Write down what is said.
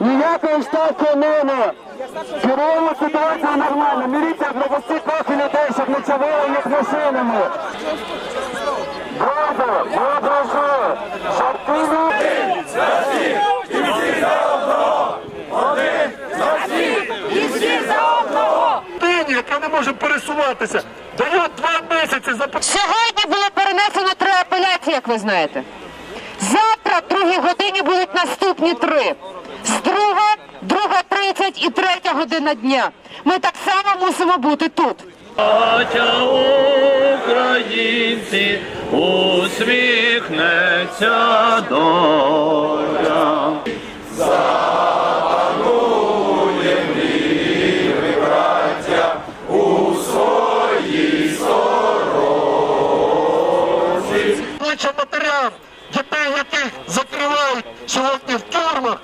Ніякої вставки нема. Керуємо ситуацію нормально. Міліція провести трохи людей, щоб не чавили їх машинами. Друзі, ми друзі. Людині, яка не може пересуватися, дають два місяці за Сьогодні було перенесено три апеляції, як ви знаєте. Завтра, в другій годині, будуть наступні три. З друга, друга тридцять і третя година дня. Ми так само мусимо бути тут. Українці усміхнеться доля. матерям, дітей, яких закривають сьогодні в тюрмах.